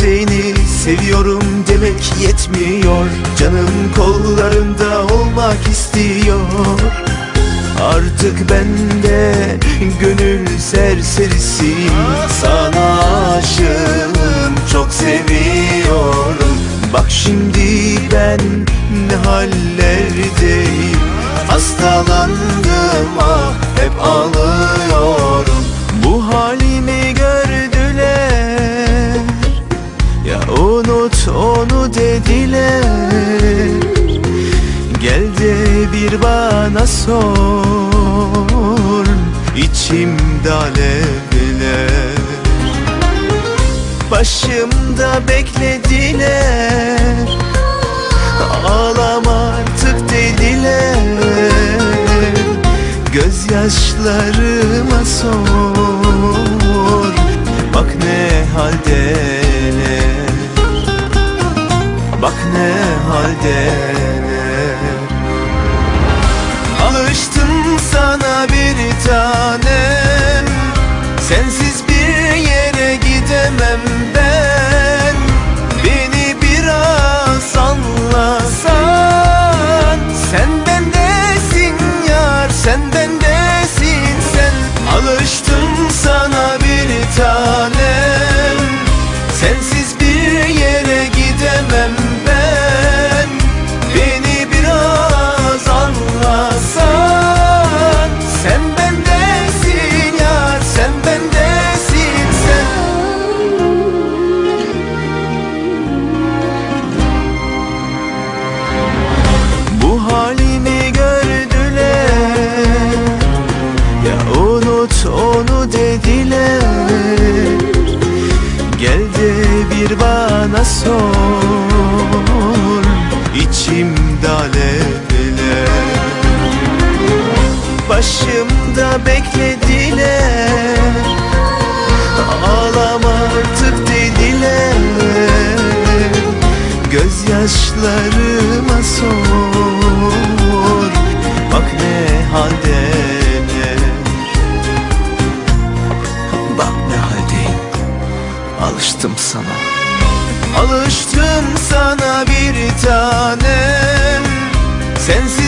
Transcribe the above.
Seni seviyorum demek yetmiyor. Canım kollarında olmak istiyor. Artık ben de gönül serserisiyim Sana aşığım çok seviyorum. Bak şimdi ben ne hallerdeyim. Hastalandım sor İçimde alevler Başımda beklediler Ağlama artık dediler. Gözyaşlarıma sor Bak ne haldeler. Bak ne haldeler bir bana sor. İçimde alevler Başımda beklediler. Ağlama artık dediler. Gözyaşlarıma sor Alıştım sana. Alıştım sana bir tanem. Sensiz